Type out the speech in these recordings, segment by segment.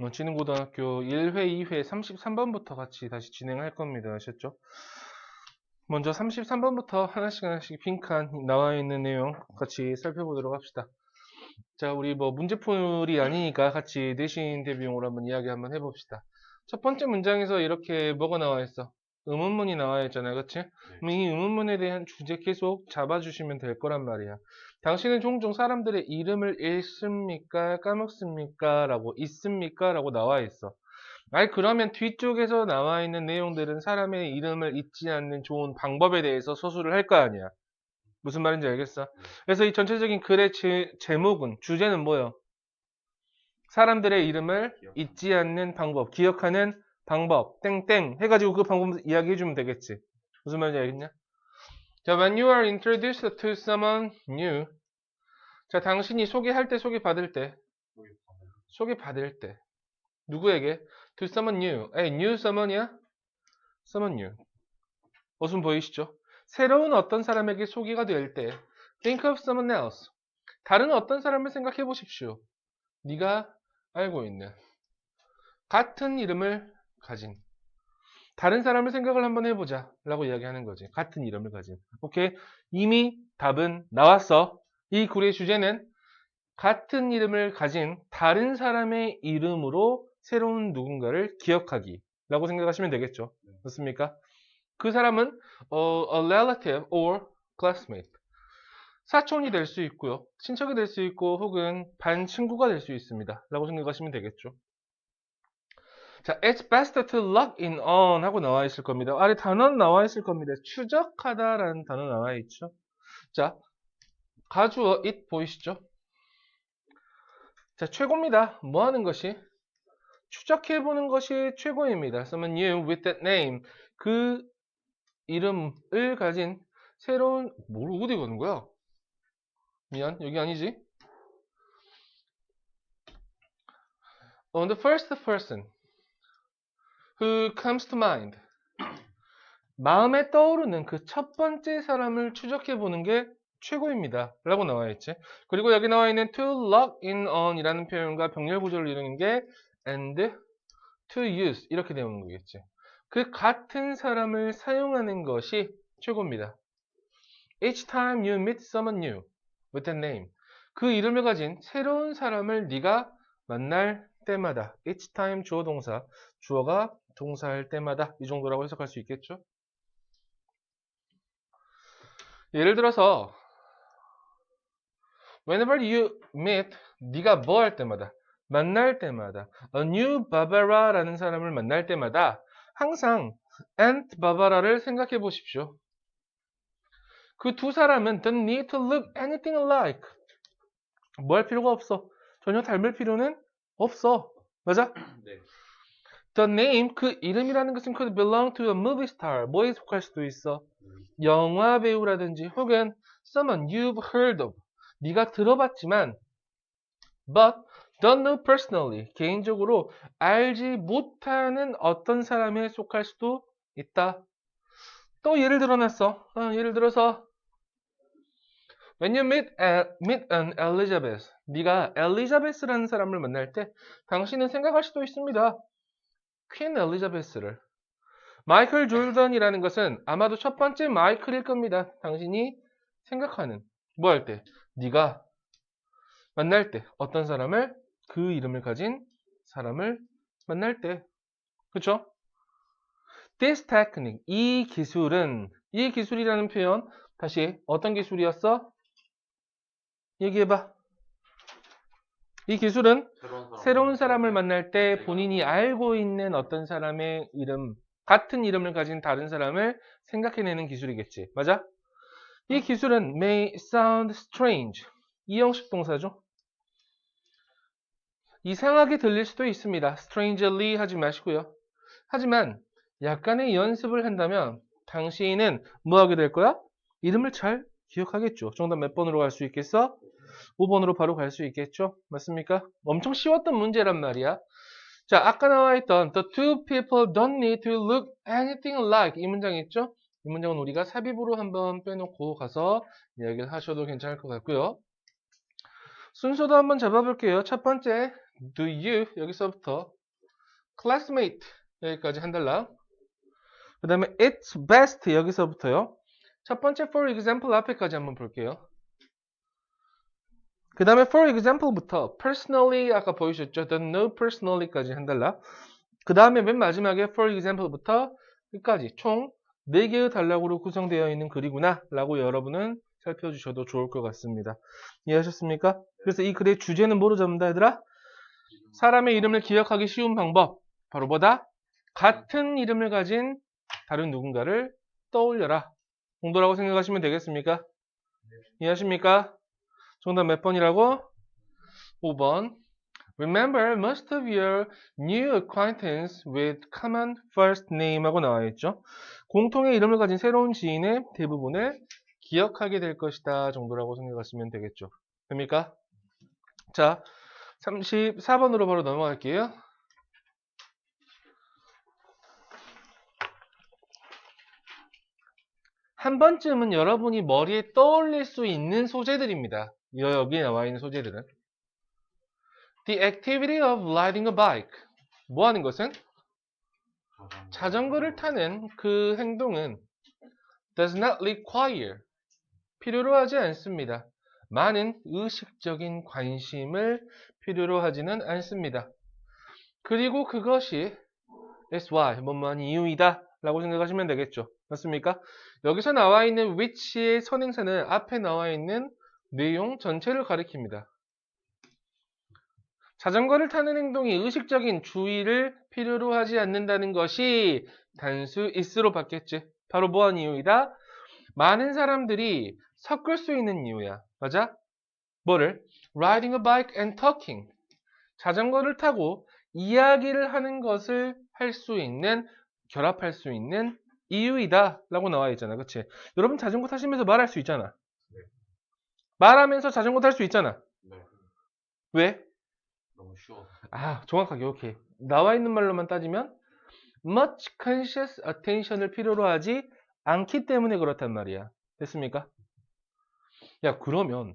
어, 진흥고등학교 1회, 2회 33번부터 같이 다시 진행할 겁니다. 아셨죠? 먼저 33번부터 하나씩 하나씩 빈칸 나와 있는 내용 같이 살펴보도록 합시다. 자, 우리 뭐 문제풀이 아니니까 같이 내신 대비용으로 한번 이야기 한번 해봅시다. 첫 번째 문장에서 이렇게 뭐가 나와 있어? 의문문이 나와 있잖아요. 그치? 그럼 이 의문문에 대한 주제 계속 잡아주시면 될 거란 말이야. 당신은 종종 사람들의 이름을 읽습니까? 까먹습니까? 라고 있습니까? 라고 나와 있어. 아니 그러면 뒤쪽에서 나와 있는 내용들은 사람의 이름을 잊지 않는 좋은 방법에 대해서 서술을 할거 아니야. 무슨 말인지 알겠어? 그래서 이 전체적인 글의 제, 제목은 주제는 뭐예요? 사람들의 이름을 잊지 않는 방법, 기억하는 방법, 땡땡 해가지고 그 방법 이야기해주면 되겠지. 무슨 말인지 알겠냐? 자, when you are introduced to someone new. 자, 당신이 소개할 때, 소개받을 때, 소개받을 때. 누구에게? To someone new. 에이, new someone이야? someone new. 어순 보이시죠? 새로운 어떤 사람에게 소개가 될 때, think of someone else. 다른 어떤 사람을 생각해 보십시오. 네가 알고 있는 같은 이름을 가진 다른 사람을 생각을 한번 해보자 라고 이야기하는 거지. 같은 이름을 가진. 오케이. 이미 답은 나왔어. 이 글의 주제는 같은 이름을 가진 다른 사람의 이름으로 새로운 누군가를 기억하기 라고 생각하시면 되겠죠. 맞습니까? 그 사람은 어, a relative or classmate. 사촌이 될 수 있고요. 친척이 될 수 있고 혹은 반 친구가 될 수 있습니다. 라고 생각하시면 되겠죠. 자, it's best to lock in on 하고 나와 있을 겁니다. 아래 단어는 나와 있을 겁니다. 추적하다라는 단어 나와 있죠. 자, 가주어 it 보이시죠? 자, 최고입니다. 뭐 하는 것이? 추적해 보는 것이 최고입니다. Someone new with that name. 그 이름을 가진 새로운, 뭘 어디 가는 거야? 미안, 여기 아니지? On the first person who comes to mind. 마음에 떠오르는 그 첫 번째 사람을 추적해 보는 게 최고입니다. 라고 나와 있지. 그리고 여기 나와 있는 to lock in on 이라는 표현과 병렬 구조를 이루는 게 and to use 이렇게 되는 거겠지. 그 같은 사람을 사용하는 것이 최고입니다. Each time you meet someone new with that name. 그 이름을 가진 새로운 사람을 네가 만날 때마다 each time 주어 동사 주어가 동사할 때마다 이 정도라고 해석할 수 있겠죠? 예를 들어서 whenever you meet 네가 뭐 할 때마다 만날 때마다 a new Barbara라는 사람을 만날 때마다 항상 Aunt Barbara를 생각해 보십시오. 그 두 사람은 don't need to look anything alike. 뭐 할 필요가 없어. 전혀 닮을 필요는 없어. 맞아? 네. The name, 그 이름이라는 것은 could belong to a movie star. 뭐에 속할 수도 있어. 영화 배우라든지 혹은 someone you've heard of. 네가 들어봤지만 but don't know personally. 개인적으로 알지 못하는 어떤 사람에 속할 수도 있다. 또 예를 들어놨어. 어, 예를 들어서 When you meet, a, meet an Elizabeth, 네가 엘리자베스라는 사람을 만날 때 당신은 생각할 수도 있습니다. 퀸 엘리자베스를. 마이클 졸던이라는 것은 아마도 첫 번째 마이클일 겁니다. 당신이 생각하는 뭐 할 때? 네가 만날 때 어떤 사람을 그 이름을 가진 사람을 만날 때. 그쵸? This technique, 이 기술은 이 기술이라는 표현 다시 어떤 기술이었어? 얘기해봐. 이 기술은 새로운 사람. 새로운 사람을 만날 때 본인이 알고 있는 어떤 사람의 이름, 같은 이름을 가진 다른 사람을 생각해내는 기술이겠지. 맞아? 이 기술은 may sound strange. 이 형식 동사죠. 이상하게 들릴 수도 있습니다. strangely 하지 마시고요. 하지만 약간의 연습을 한다면 당신은 뭐 하게 될 거야? 이름을 잘 기억하겠죠. 정답 몇 번으로 갈 수 있겠어? 5번으로 바로 갈 수 있겠죠? 맞습니까? 엄청 쉬웠던 문제란 말이야. 자, 아까 나와 있던 The two people don't need to look anything alike 이 문장 있죠? 이 문장은 우리가 삽입으로 한번 빼놓고 가서 이야기를 하셔도 괜찮을 것 같고요. 순서도 한번 잡아볼게요. 첫 번째, do you 여기서부터 classmate 여기까지 한 달러. 그 다음에 it's best 여기서부터요. 첫 번째 for example 앞에까지 한번 볼게요. 그 다음에 for example부터 personally 아까 보이셨죠? the no personally까지 한 달러. 그 다음에 맨 마지막에 for example부터 끝까지 총 4개의 단락으로 구성되어 있는 글이구나 라고 여러분은 살펴주셔도 좋을 것 같습니다. 이해하셨습니까? 그래서 이 글의 주제는 뭐로 잡는다 얘들아? 사람의 이름을 기억하기 쉬운 방법 바로 뭐다? 같은 이름을 가진 다른 누군가를 떠올려라 정도라고 생각하시면 되겠습니까? 이해하십니까? 정답 몇 번이라고? 5번 Remember, most of your new acquaintance with common first name 하고 나와 있죠. 공통의 이름을 가진 새로운 지인의 대부분을 기억하게 될 것이다 정도라고 생각하시면 되겠죠. 됩니까? 자, 34번으로 바로 넘어갈게요. 한 번쯤은 여러분이 머리에 떠올릴 수 있는 소재들입니다. 여기에 나와 있는 소재들은. The activity of riding a bike. 뭐 하는 것은? 자전거를 타는 그 행동은 does not require. 필요로 하지 않습니다. 많은 의식적인 관심을 필요로 하지는 않습니다. 그리고 그것이 is why, 뭐뭐한 이유이다 라고 생각하시면 되겠죠. 맞습니까? 여기서 나와 있는 which의 선행사는 앞에 나와 있는 내용 전체를 가리킵니다. 자전거를 타는 행동이 의식적인 주의를 필요로 하지 않는다는 것이 단수 is로 바뀌었지. 바로 뭐한 이유이다? 많은 사람들이 섞을 수 있는 이유야. 맞아? 뭐를? Riding a bike and talking. 자전거를 타고 이야기를 하는 것을 할 수 있는, 결합할 수 있는 이유이다. 라고 나와 있잖아. 그치? 여러분 자전거 타시면서 말할 수 있잖아. 네. 말하면서 자전거 탈 수 있잖아. 네. 왜? 너무 쉬워. 아, 정확하게, 오케이. 나와 있는 말로만 따지면, much conscious attention을 필요로 하지 않기 때문에 그렇단 말이야. 됐습니까? 야, 그러면,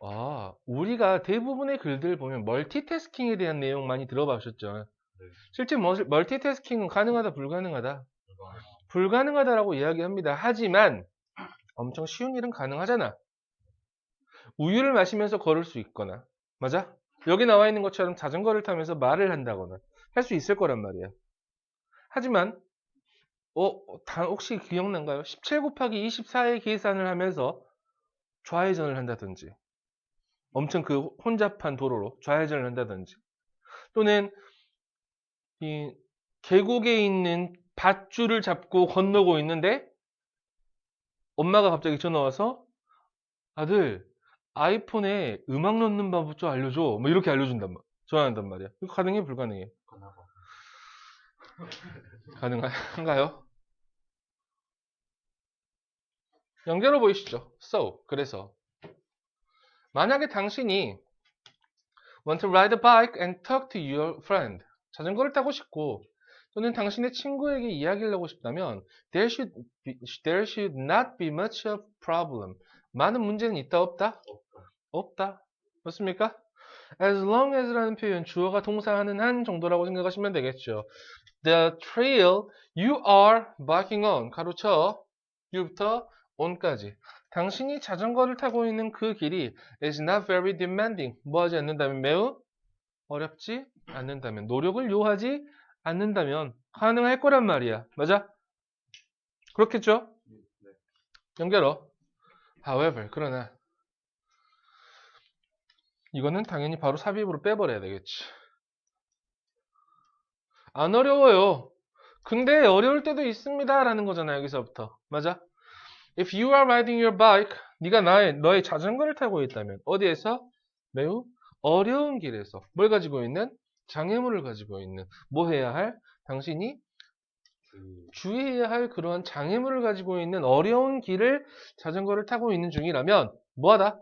아, 우리가 대부분의 글들 보면 멀티태스킹에 대한 내용 많이 들어보셨죠? 네. 실제 멀- 멀티태스킹은 가능하다, 불가능하다? 불가능하다라고 이야기합니다. 하지만 엄청 쉬운 일은 가능하잖아. 우유를 마시면서 걸을 수 있거나, 맞아? 여기 나와 있는 것처럼 자전거를 타면서 말을 한다거나 할 수 있을 거란 말이야. 하지만 어, 다 혹시 기억난가요? 17 곱하기 24의 계산을 하면서 좌회전을 한다든지 엄청 그 혼잡한 도로로 좌회전을 한다든지 또는 이 계곡에 있는 밧줄을 잡고 건너고 있는데 엄마가 갑자기 전화 와서 아들 아이폰에 음악 넣는 방법 좀 알려줘 뭐 이렇게 알려준단 말 전화한단 말이야 이거 가능해 불가능해. 가능한가요? 연결해 보이시죠? So 그래서 만약에 당신이 want to ride a bike and talk to your friend 자전거를 타고 싶고 또는 당신의 친구에게 이야기를 하고 싶다면 there should be, there should not be much of problem 많은 문제는 있다 없다? 없다. 맞습니까? as long as라는 표현 주어가 동사하는 한 정도라고 생각하시면 되겠죠. The trail you are biking on 가로쳐 you부터 on까지 당신이 자전거를 타고 있는 그 길이 is not very demanding 뭐하지 않는다면 매우 어렵지 않는다면 노력을 요하지 않는다면 가능할 거란 말이야. 맞아? 그렇겠죠? 네. 연결어. However, 그러나 이거는 당연히 바로 삽입으로 빼버려야 되겠지. 안 어려워요. 근데 어려울 때도 있습니다. 라는 거잖아, 여기서부터. 맞아? If you are riding your bike, 네가 나의, 너의 자전거를 타고 있다면 어디에서? 매우 어려운 길에서 뭘 가지고 있는? 장애물을 가지고 있는 뭐 해야 할? 당신이 주의. 주의해야 할 그러한 장애물을 가지고 있는 어려운 길을 자전거를 타고 있는 중이라면 뭐하다?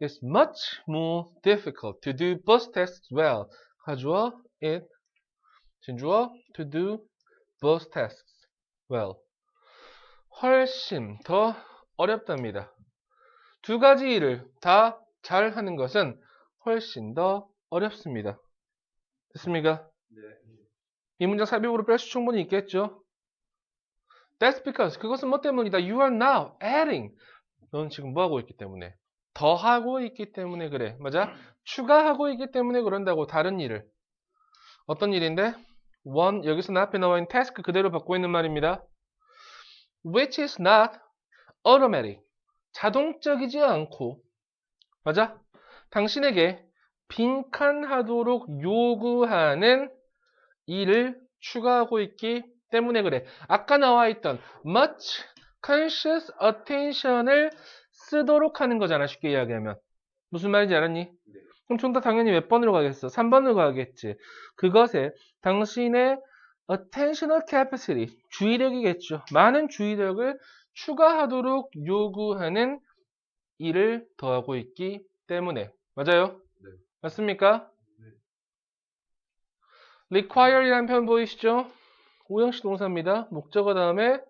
It's much more difficult to do bus tests well. 가주어 it 진주어 to do bus tests well. 훨씬 더 어렵답니다. 두 가지 일을 다 잘 하는 것은 훨씬 더 어렵습니다. 됐습니까? 네. 이 문장 삽입으로 뺄 수 충분히 있겠죠? That's because 그것은 뭐 때문이다. You are now adding. 넌 지금 뭐 하고 있기 때문에 더하고 있기 때문에 그래. 맞아? 추가하고 있기 때문에 그런다고 다른 일을. 어떤 일인데? one 여기서 앞에 나와 있는 task 그대로 받고 있는 말입니다. which is not automatic. 자동적이지 않고 맞아? 당신에게 빈칸하도록 요구하는 일을 추가하고 있기 때문에 그래. 아까 나와 있던 much conscious attention을 쓰도록 하는 거잖아. 쉽게 이야기하면. 무슨 말인지 알았니? 그럼 정답 당연히 몇 번으로 가겠어? 3번으로 가겠지. 그것에 당신의 attentional capacity, 주의력이겠죠. 많은 주의력을 추가하도록 요구하는 일을 더하고 있기 때문에. 맞아요? 네. 맞습니까? 네. require이라는 표현 보이시죠? 오형식 동사입니다. 목적어 다음에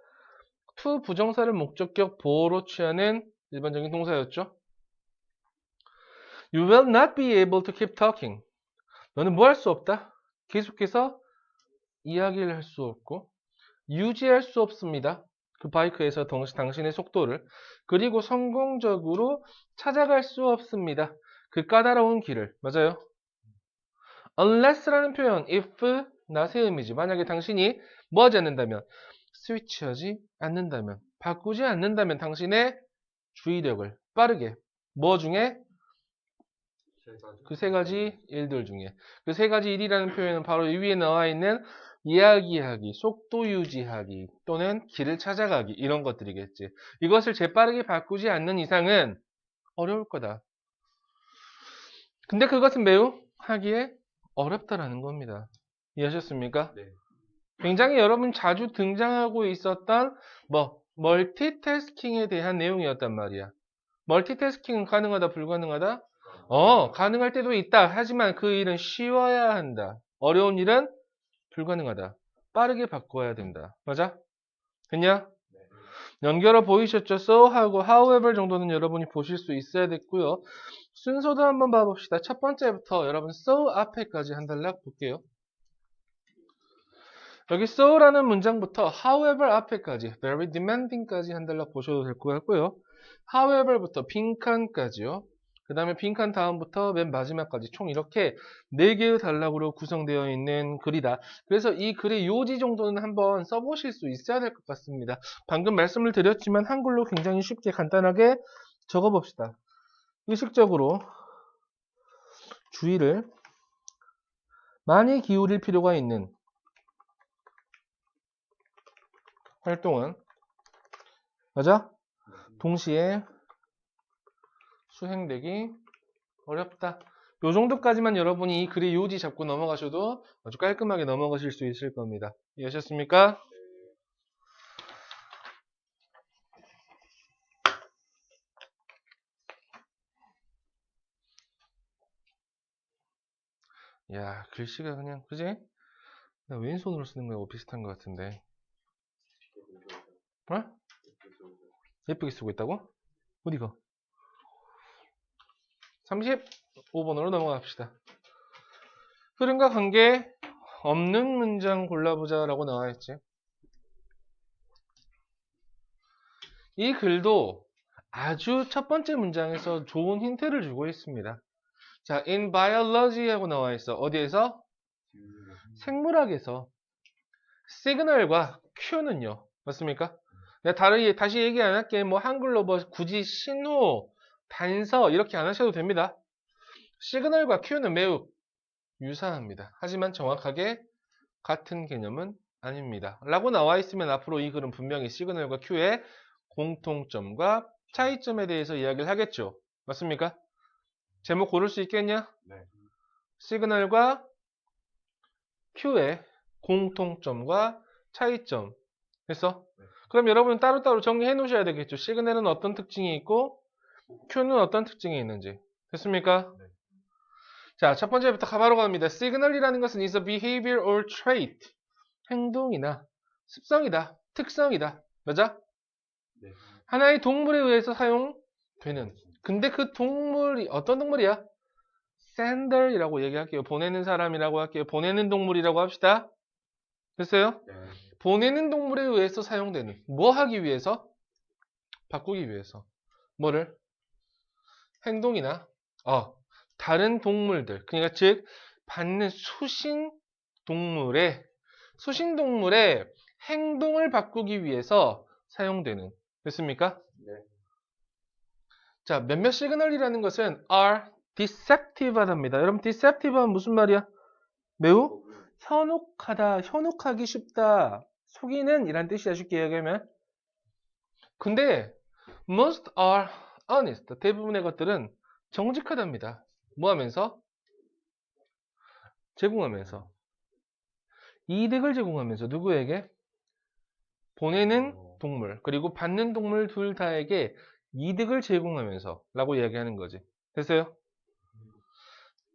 to 부정사를 목적격 보호로 취하는 일반적인 동사였죠. You will not be able to keep talking. 너는 뭐 할 수 없다? 계속해서 이야기를 할 수 없고 유지할 수 없습니다. 그 바이크에서 동시, 당신 의 속도를 그리고 성공적으로 찾아갈 수 없습니다. 그 까다로운 길을 맞아요? unless라는 표현 if not의 의미지. 만약에 당신이 뭐 하지 않는다면 스위치하지 않는다면 바꾸지 않는다면 당신의 주의력을 빠르게 뭐 중에 세 가지. 그세 가지 일들 중에 그 세 가지 일이라는 표현은 바로 이 위에 나와 있는 이야기하기, 속도 유지하기 또는 길을 찾아가기 이런 것들이겠지. 이것을 재빠르게 바꾸지 않는 이상은 어려울 거다. 근데 그것은 매우 하기에 어렵다라는 겁니다. 이해하셨습니까? 네. 굉장히 여러분 자주 등장하고 있었던 뭐 멀티태스킹에 대한 내용이었단 말이야. 멀티태스킹은 가능하다, 불가능하다? 어, 가능할 때도 있다. 하지만 그 일은 쉬워야 한다. 어려운 일은 불가능하다. 빠르게 바꿔야 된다. 맞아? 됐냐? 네. 연결어 보이셨죠? so 하고 however 정도는 여러분이 보실 수 있어야 됐고요. 순서도 한번 봐봅시다. 첫 번째부터 여러분 so 앞에까지 한 단락 볼게요. 여기 so라는 문장부터 however 앞에까지 very demanding까지 한 단락 보셔도 될 것 같고요. however부터 빈칸까지요. 그 다음에 빈칸 다음부터 맨 마지막까지 총 이렇게 4개의 단락으로 구성되어 있는 글이다. 그래서 이 글의 요지 정도는 한번 써보실 수 있어야 될 것 같습니다. 방금 말씀을 드렸지만 한글로 굉장히 쉽게 간단하게 적어봅시다. 의식적으로 주의를 많이 기울일 필요가 있는 활동은 맞아? 동시에 수행되기 어렵다. 요 정도까지만 여러분이 이 글의 요지 잡고 넘어가셔도 아주 깔끔하게 넘어가실 수 있을 겁니다. 이해하셨습니까? 야, 글씨가 그냥, 그지? 나 왼손으로 쓰는 거하고 비슷한 것 같은데. 어? 예쁘게 쓰고 있다고? 어디가? 35번으로 넘어갑시다. 흐름과 관계 없는 문장 골라보자 라고 나와있지. 이 글도 아주 첫 번째 문장에서 좋은 힌트를 주고 있습니다. 자, in biology 하고 나와 있어. 어디에서? 생물학에서 시그널과 큐는요. 맞습니까? 내가 다른, 다시 얘기 안 할게. 뭐 한글로 뭐 굳이 신호, 단서 이렇게 안 하셔도 됩니다. 시그널과 큐는 매우 유사합니다. 하지만 정확하게 같은 개념은 아닙니다. 라고 나와 있으면 앞으로 이 글은 분명히 시그널과 큐의 공통점과 차이점에 대해서 이야기를 하겠죠. 맞습니까? 제목 고를 수 있겠냐? 네. 시그널과 큐의 공통점과 차이점. 됐어? 네. 그럼 여러분은 따로따로 정리해 놓으셔야 되겠죠. 시그널은 어떤 특징이 있고 큐는 어떤 특징이 있는지. 됐습니까? 네. 자, 첫 번째부터 바로 갑니다. 시그널이라는 것은 is a behavior or trait. 행동이나 습성이다. 특성이다. 맞아? 네. 하나의 동물에 의해서 사용되는. 근데 그 동물이 어떤 동물이야? sender이라고 얘기할게요. 보내는 사람이라고 할게요. 보내는 동물이라고 합시다. 됐어요? 네. 보내는 동물에 의해서 사용되는 뭐 하기 위해서? 바꾸기 위해서 뭐를? 행동이나 어, 다른 동물들 그러니까 즉 받는 수신 동물의 수신 동물의 행동을 바꾸기 위해서 사용되는 됐습니까? 네. 자 몇몇 시그널이라는 것은 are deceptive하답니다. 여러분 deceptive는 무슨 말이야? 매우 현혹하다, 현혹하기 쉽다, 속이는 이란 뜻이야 쉽게 얘기하면. 근데 most are honest. 대부분의 것들은 정직하답니다. 뭐 하면서? 제공하면서. 이득을 제공하면서 누구에게? 보내는 동물 그리고 받는 동물 둘 다에게 이득을 제공하면서 라고 이야기하는 거지. 됐어요?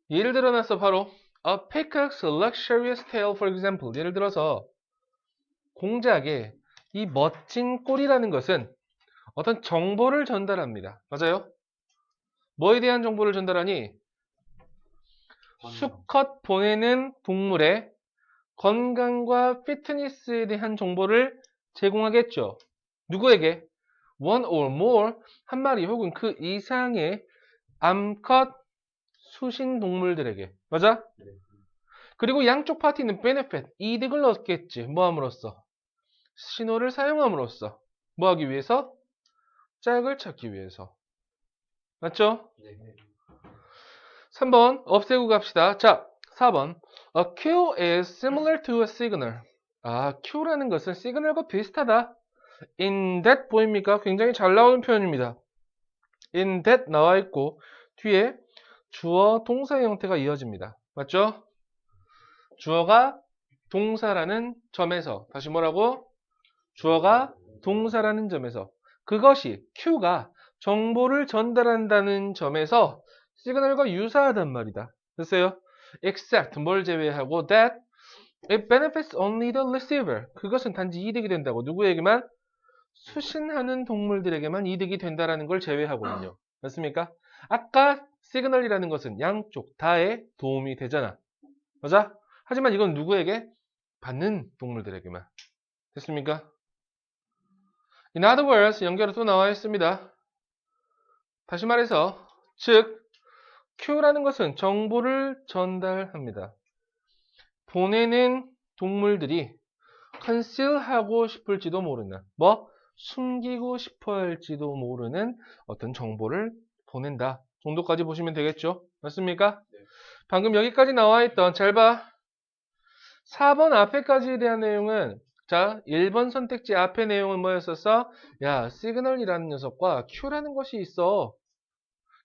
예를 들어놨어 바로 A peacock's luxurious tail, for example. 예를 들어서 공작의 이 멋진 꼬리라는 것은 어떤 정보를 전달합니다. 맞아요? 뭐에 대한 정보를 전달하니? 수컷 보내는 동물의 건강과 피트니스에 대한 정보를 제공하겠죠. 누구에게? one or more 한 마리 혹은 그 이상의 암컷 수신 동물들에게. 맞아? 네. 그리고 양쪽 파티는 benefit, 이득을 얻겠지. 뭐 함으로써? 신호를 사용함으로써. 뭐 하기 위해서? 짝을 찾기 위해서. 맞죠? 네. 3번 없애고 갑시다. 자, 4번. A cue is similar to a signal. 아, cue라는 것은 시그널과 비슷하다. In that 보입니까? 굉장히 잘 나오는 표현입니다. In that 나와 있고 뒤에 주어 동사의 형태가 이어집니다. 맞죠? 주어가 동사라는 점에서 다시 뭐라고? 주어가 동사라는 점에서 그것이 cue가 정보를 전달한다는 점에서 시그널과 유사하단 말이다. 됐어요? except 뭘 제외하고 that it benefits only the receiver. 그것은 단지 이득이 된다고 누구에게만 수신하는 동물들에게만 이득이 된다라는 걸 제외하거든요. 맞습니까? 아까 시그널이라는 것은 양쪽 다에 도움이 되잖아. 맞아? 하지만 이건 누구에게? 받는 동물들에게만. 됐습니까? In other words, 연결은 또 나와 있습니다. 다시 말해서, 즉, Q라는 것은 정보를 전달합니다. 보내는 동물들이 conceal하고 싶을지도 모르는, 뭐, 숨기고 싶어 할지도 모르는 어떤 정보를 보낸다. 정도까지 보시면 되겠죠? 맞습니까? 네. 방금 여기까지 나와 있던, 잘 봐. 4번 앞에까지에 대한 내용은, 자, 1번 선택지 앞에 내용은 뭐였었어? 야, 시그널이라는 녀석과 Q라는 것이 있어.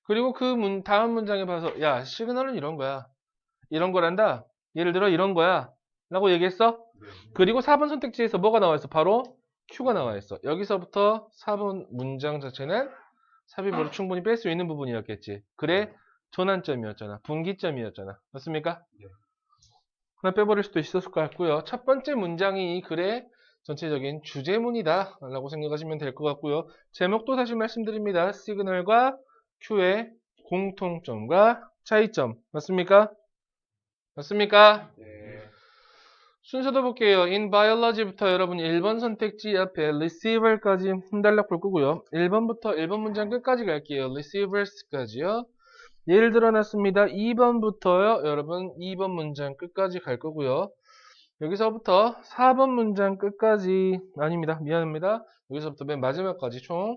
그리고 그 문, 다음 문장에 봐서, 야, 시그널은 이런 거야. 이런 거란다. 예를 들어 이런 거야. 라고 얘기했어? 네. 그리고 4번 선택지에서 뭐가 나와 있어? 바로 Q가 나와 있어. 여기서부터 4번 문장 자체는 삽입으로 충분히 뺄 수 있는 부분이었겠지. 그래, 전환점이었잖아. 분기점이었잖아. 맞습니까? 네. 하나 빼버릴 수도 있었을 것 같고요. 첫 번째 문장이 이 글의 전체적인 주제문이다. 라고 생각하시면 될 것 같고요. 제목도 다시 말씀드립니다. 시그널과 Q의 공통점과 차이점. 맞습니까? 맞습니까? 네. 순서도 볼게요. In biology부터 여러분 1번 선택지 앞에 receiver까지 흔달락 볼 거고요. 1번부터 1번 문장 끝까지 갈게요. receivers까지요. 예를 들어 놨습니다. 2번부터요. 여러분 2번 문장 끝까지 갈 거고요. 여기서부터 4번 문장 끝까지 아닙니다. 미안합니다. 여기서부터 맨 마지막까지 총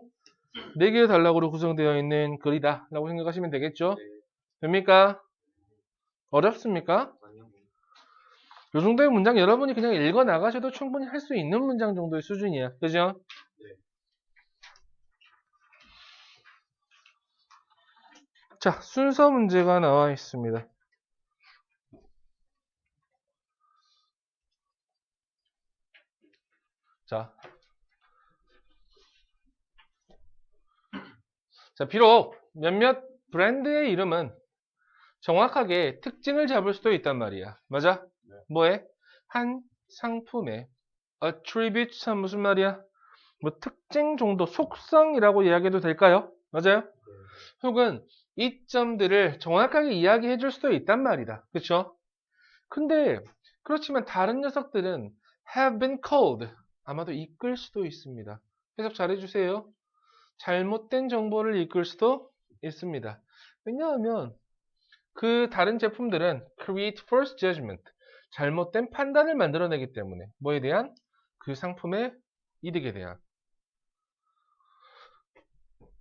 4개의 단락으로 구성되어 있는 글이다 라고 생각하시면 되겠죠? 네. 됩니까? 어렵습니까? 요 정도의 문장 여러분이 그냥 읽어 나가셔도 충분히 할 수 있는 문장 정도의 수준이야. 그죠? 자, 순서 문제가 나와 있습니다. 자. 자, 비록 몇몇 브랜드의 이름은 정확하게 특징을 잡을 수도 있단 말이야. 맞아? 네. 뭐에? 한 상품의 attributes한 무슨 말이야? 뭐 특징 정도, 속성이라고 이야기해도 될까요? 맞아요? 네. 혹은 이점들을 정확하게 이야기해 줄 수도 있단 말이다. 그쵸? 근데 그렇지만 다른 녀석들은 have been called 아마도 이끌 수도 있습니다. 해석 잘 해주세요. 잘못된 정보를 이끌 수도 있습니다. 왜냐하면 그 다른 제품들은 create false judgment 잘못된 판단을 만들어내기 때문에 뭐에 대한 그 상품의 이득에 대한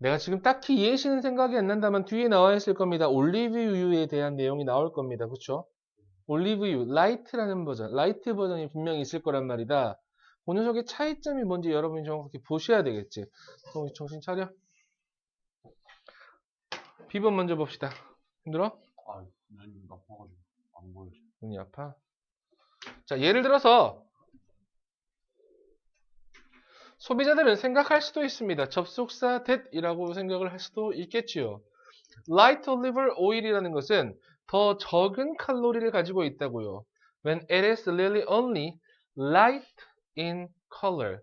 내가 지금 딱히 이해시는 생각이 안 난다면 뒤에 나와 있을 겁니다. 올리브유에 대한 내용이 나올 겁니다. 그쵸? 올리브유, 라이트라는 버전, 라이트 버전이 분명히 있을 거란 말이다. 그 녀석의 차이점이 뭔지 여러분이 정확하게 보셔야 되겠지. 어, 정신 차려. 비번 먼저 봅시다. 힘들어? 아, 눈이 나빠가지고 안 보여져. 눈이 아파? 자, 예를 들어서 소비자들은 생각할 수도 있습니다. 접속사 that이라고 생각을 할 수도 있겠지요. Light olive oil이라는 것은 더 적은 칼로리를 가지고 있다고요. When it is really only light in color.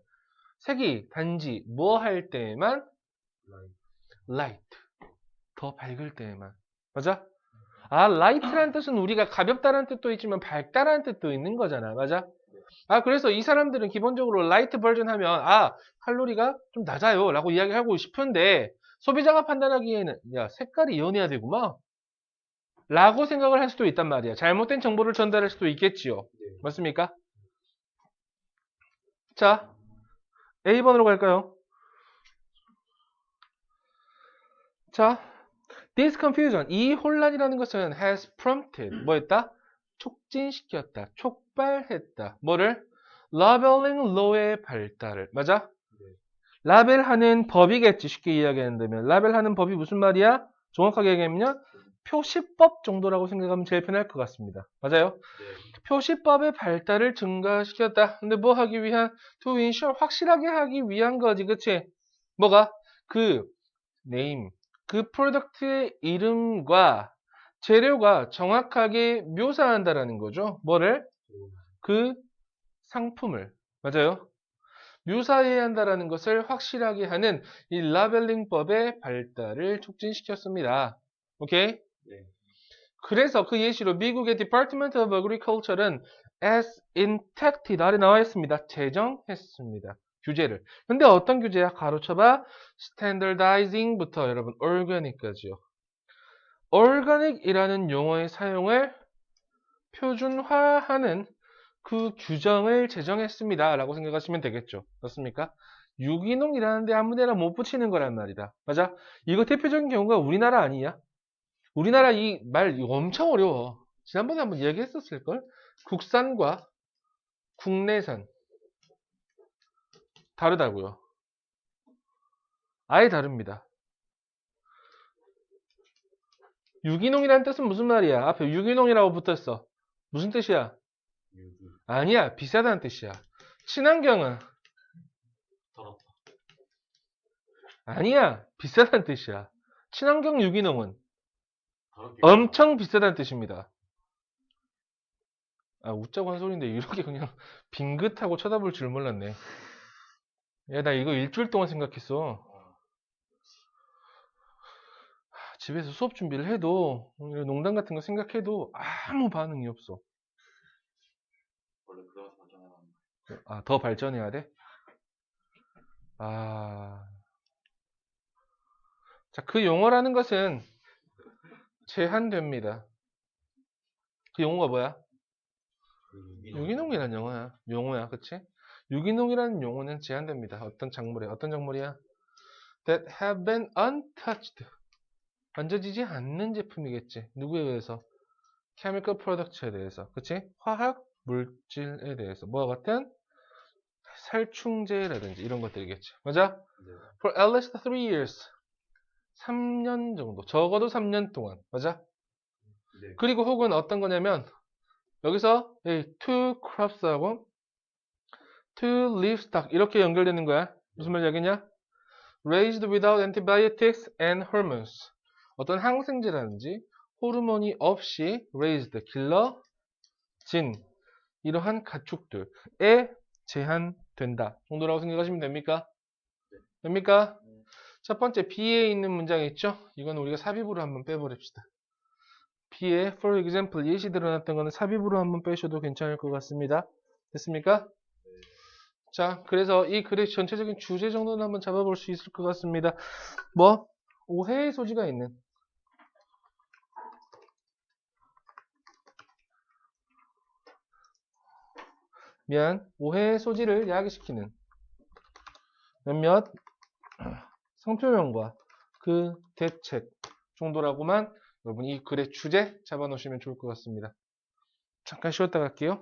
색이 단지 뭐 할 때에만 light. 더 밝을 때에만. 맞아? 아, light라는 뜻은 우리가 가볍다는 뜻도 있지만 밝다라는 뜻도 있는 거잖아. 맞아? 아, 그래서 이 사람들은 기본적으로 라이트 버전 하면 아, 칼로리가 좀 낮아요. 라고 이야기하고 싶은데 소비자가 판단하기에는 야, 색깔이 연해야 되구만. 라고 생각을 할 수도 있단 말이야. 잘못된 정보를 전달할 수도 있겠지요. 네. 맞습니까? 자, A번으로 갈까요? 자, this confusion, 이 혼란이라는 것은 has prompted, 뭐였다? 촉진시켰다, 촉 발했다. 뭐를? labeling law의 발달을. 맞아? 네. 라벨하는 법이겠지, 쉽게 이야기한다면. 라벨하는 법이 무슨 말이야? 정확하게 얘기하면 표시법 정도라고 생각하면 제일 편할 것 같습니다. 맞아요? 네. 표시법의 발달을 증가시켰다. 근데 뭐 하기 위한? to ensure 확실하게 하기 위한 거지, 그치? 뭐가? 그 name, 그 프로덕트의 이름과 재료가 정확하게 묘사한다라는 거죠. 뭐를? 그 상품을. 맞아요? 묘사해야 한다라는 것을 확실하게 하는 이 라벨링법의 발달을 촉진시켰습니다. 오케이? 네. 그래서 그 예시로 미국의 Department of Agriculture는 as intacted 아래 나와 있습니다. 제정했습니다. 규제를. 근데 어떤 규제야? 가로쳐봐. standardizing부터 여러분 organic까지요. organic이라는 용어의 사용을 표준화하는 그 규정을 제정했습니다. 라고 생각하시면 되겠죠. 그렇습니까? 유기농이라는 데 아무데나 못 붙이는 거란 말이다. 맞아? 이거 대표적인 경우가 우리나라 아니야? 우리나라 이 말 엄청 어려워. 지난번에 한번 이야기했었을걸? 국산과 국내산. 다르다고요. 아예 다릅니다. 유기농이라는 뜻은 무슨 말이야? 앞에 유기농이라고 붙었어. 무슨 뜻이야? 아니야. 비싸다는 뜻이야. 친환경은 더럽다. 아니야. 비싸다는 뜻이야. 친환경 유기농은 더럽게. 엄청 비싸다는 뜻입니다. 아, 웃자고 한 소리인데 이렇게 그냥 빙긋하고 쳐다볼 줄 몰랐네. 야, 나 이거 일주일 동안 생각했어. 하, 집에서 수업 준비를 해도 농담 같은 거 생각해도 아무 반응이 없어. 원래 그래서 발전해가는 거. 아, 더 발전해야 돼? 아. 자, 그 용어라는 것은 제한됩니다. 그 용어가 뭐야? 그 유기농이라는 용어야. 용어야, 그치? 유기농이라는 용어는 제한됩니다. 어떤 작물에, 어떤 작물이야? That have been untouched. 만져지지 않는 제품이겠지. 누구에 의해서? Chemical products에 대해서. 그치? 화학 물질에 대해서. 뭐와 같은? 살충제라든지 이런 것들이겠지. 맞아? 네. For at least 3 years. 3년 정도. 적어도 3년 동안. 맞아? 네. 그리고 혹은 어떤 거냐면 여기서 이 to crops하고 to livestock 이렇게 연결되는 거야. 무슨 말인지 알겠냐? Raised without antibiotics and hormones. 어떤 항생제라든지 호르몬이 없이 raised 길러진 이러한 가축들에 제한된다 정도라고 생각하시면 됩니까? 됩니까? 첫 번째 B에 있는 문장 있죠? 이건 우리가 삽입으로 한번 빼버립시다. B에 for example 예시 드러났던 거는 삽입으로 한번 빼셔도 괜찮을 것 같습니다. 됐습니까? 자, 그래서 이 글의 전체적인 주제 정도는 한번 잡아볼 수 있을 것 같습니다. 뭐? 오해의 소지가 있는 미안, 오해의 소지를 야기시키는 몇몇 성표명과 그 대책 정도라고만 여러분 이 글의 주제 잡아놓으시면 좋을 것 같습니다. 잠깐 쉬었다 갈게요.